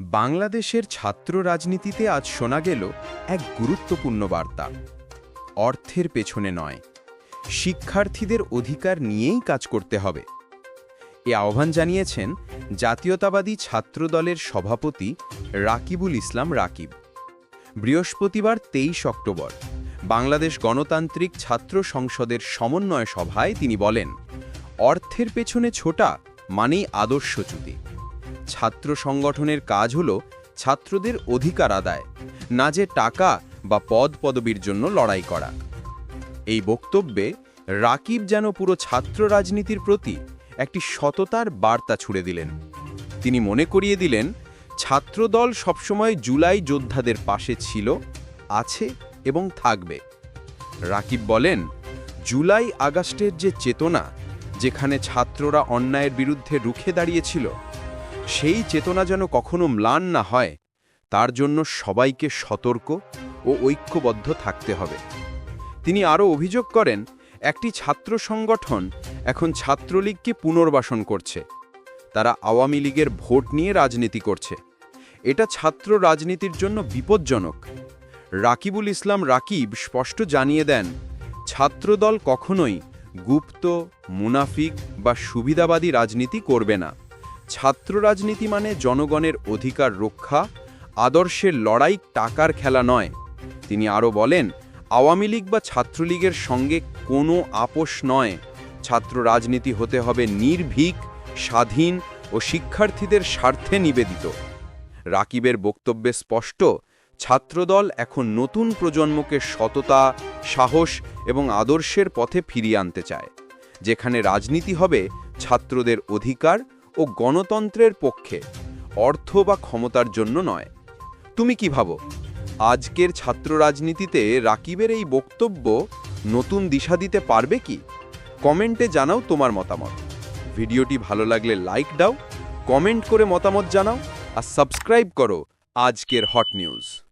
বাংলাদেশের ছাত্র রাজনীতিতে আজ শোনা গেল এক গুরুত্বপূর্ণ বার্তা। অর্থের পেছনে নয়, শিক্ষার্থীদের অধিকার নিয়েই কাজ করতে হবে। এ আহ্বান জানিয়েছেন জাতীয়তাবাদী ছাত্রদলের সভাপতি রাকিবুল ইসলাম রাকিব। বৃহস্পতিবার তেইশ অক্টোবর, বাংলাদেশ গণতান্ত্রিক ছাত্র সংসদের সমন্বয় সভায় তিনি বলেন, অর্থের পেছনে ছোটা মানেই আদর্শচ্যুতি ছাত্র সংগঠনের কাজ হল ছাত্রদের অধিকার আদায়, না যে টাকা বা পদ পদবীর জন্য লড়াই করা। এই বক্তব্যে রাকিব যেন পুরো ছাত্র রাজনীতির প্রতি একটি সততার বার্তা ছুড়ে দিলেন। তিনি মনে করিয়ে দিলেন, ছাত্রদল সবসময় জুলাই যোদ্ধাদের পাশে ছিল, আছে এবং থাকবে। রাকিব বলেন, জুলাই আগস্টের যে চেতনা, যেখানে ছাত্ররা অন্যায়ের বিরুদ্ধে রুখে দাঁড়িয়েছিল সেই চেতনা যেন কখনো ম্লান না হয়, তার জন্য সবাইকে সতর্ক ও ঐক্যবদ্ধ থাকতে হবে। তিনি আরও অভিযোগ করেন, একটি ছাত্র সংগঠন এখন ছাত্রলীগকে পুনর্বাসন করছে। তারা আওয়ামী লীগের ভোট নিয়ে রাজনীতি করছে। এটা ছাত্র রাজনীতির জন্য বিপজ্জনক। রাকিবুল ইসলাম রাকিব স্পষ্ট জানিয়ে দেন, ছাত্রদল কখনোই গুপ্ত, মুনাফিক বা সুবিধাবাদী রাজনীতি করবে না। ছাত্র রাজনীতি মানে জনগণের অধিকার রক্ষা, আদর্শের লড়াই টাকার খেলা নয়। তিনি আরও বলেন, আওয়ামী লীগ বা ছাত্রলীগের সঙ্গে কোনো আপোষ নয়। ছাত্র রাজনীতি হতে হবে নির্ভীক, স্বাধীন ও শিক্ষার্থীদের স্বার্থে নিবেদিত। রাকিবের বক্তব্যে স্পষ্ট, ছাত্রদল এখন নতুন প্রজন্মকে সততা, সাহস এবং আদর্শের পথে ফিরিয়ে আনতে চায়। যেখানে রাজনীতি হবে ছাত্রদের অধিকার ও গণতন্ত্রের পক্ষে, অর্থ বা ক্ষমতার জন্য নয়। তুমি কি ভাবো? আজকের ছাত্র রাজনীতিতে রাকিবের এই বক্তব্য নতুন দিশা দিতে পারবে কি? কমেন্টে জানাও তোমার মতামত। ভিডিওটি ভালো লাগলে লাইক দাও, কমেন্ট করে মতামত জানাও আর সাবস্ক্রাইব করো আজকের হট নিউজ।